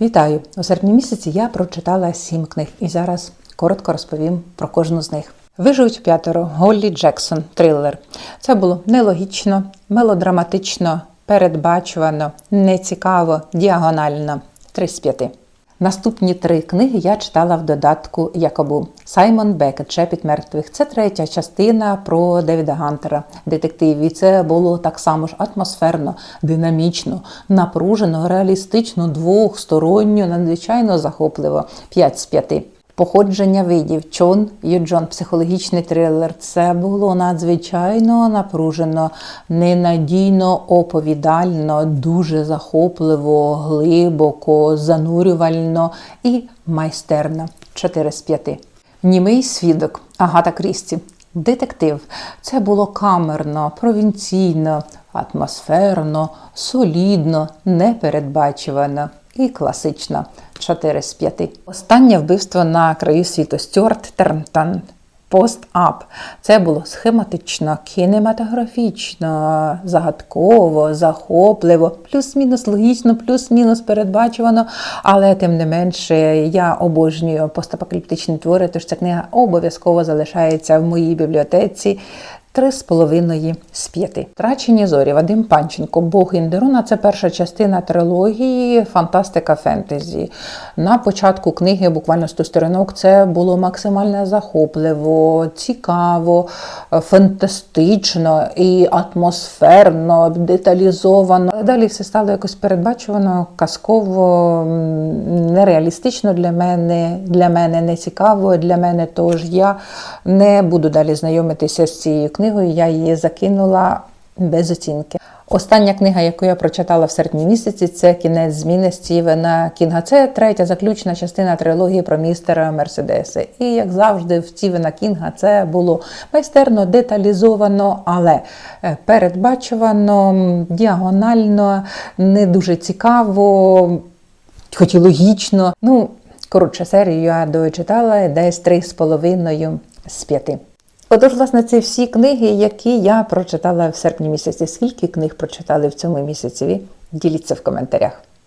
Вітаю! У серпні місяці я прочитала сім книг і зараз коротко розповім про кожну з них. Виживуть п'ятеро Голлі Джексон, трилер. Це було нелогічно, мелодраматично, передбачувано, нецікаво, діагонально. Три з п'яти. Наступні три книги я читала в додатку Якобу Саймон Бекет Шепіт мертвих. Це третя частина про Девіда Гантера, детектив. І це було так само ж атмосферно, динамічно, напружено, реалістично, двохсторонньо, надзвичайно захопливо. П'ять з п'яти. Походження видів Чон Юджон, психологічний трилер. Це було надзвичайно напружено, ненадійно оповідально, дуже захопливо, глибоко, занурювально і майстерно. 4 з 5. Німий свідок Агата Крісті. Детектив. Це було камерно, провінційно, атмосферно, солідно, непередбачувано і класично. 4 з 5. Останнє вбивство на краю світу Стюарт Тернтон. Пост-ап. Це було схематично, кінематографічно, загадково, захопливо, плюс-мінус логічно, плюс-мінус передбачувано. Але тим не менше я обожнюю постапокаліптичні твори, тож ця книга обов'язково залишається в моїй бібліотеці. Три з половиною з п'яти. Трачені зорі Вадим Панченко, Бог Індеруна. Це перша частина трилогії Фантастика фентезі. На початку книги, буквально 100 сторінок, це було максимально захопливо, цікаво, фантастично і атмосферно, деталізовано. Далі все стало якось передбачувано, казково, нереалістично для мене, для мене не цікаво, для мене тож я не буду далі знайомитися з цією книгою, я її закинула без оцінки. Остання книга, яку я прочитала в серпні місяці, це кінець зміни Стівена Кінга. Це третя заключна частина трилогії про містера Мерседеси. І як завжди, в Стівена Кінга це було майстерно, деталізовано, але е, передбачувано, діагонально, не дуже цікаво, хоч і логічно. Ну, коротше, серію я дочитала десь три з половиною з п'яти. Отож, власне, це всі книги, які я прочитала в серпні місяці. Скільки книг прочитали в цьому місяці? Діліться в коментарях.